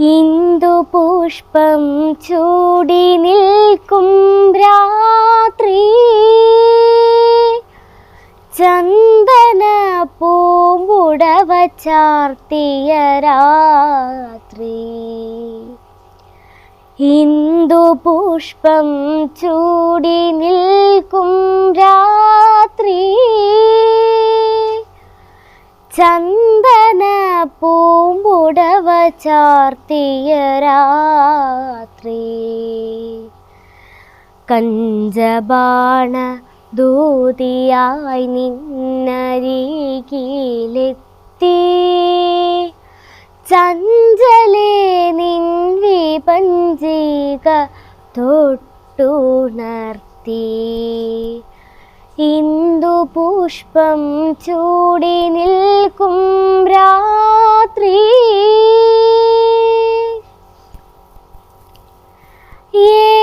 ഇന്ദു പുഷ്പം ചൂടി നിൽക്കും രാത്രി. ചന്ദന പൂമ്പുടവ ചാർത്തിയ രാത്രി. ഇന്ദു പുഷ്പം ചൂടി നിൽക്കും രാത്രി. ചന്ദന പൂമ്പുടവ ചാർത്തിയ രാത്രി. കഞ്ചബാണ ദൂതിയായി നിന്നരികിലെത്തി. ചഞ്ചലേ നിൻ വിപഞ്ചിക തൊട്ടുണർത്തി. ഇന്ദു പുഷ്പം ചൂടി നിൽക്കും Yeah.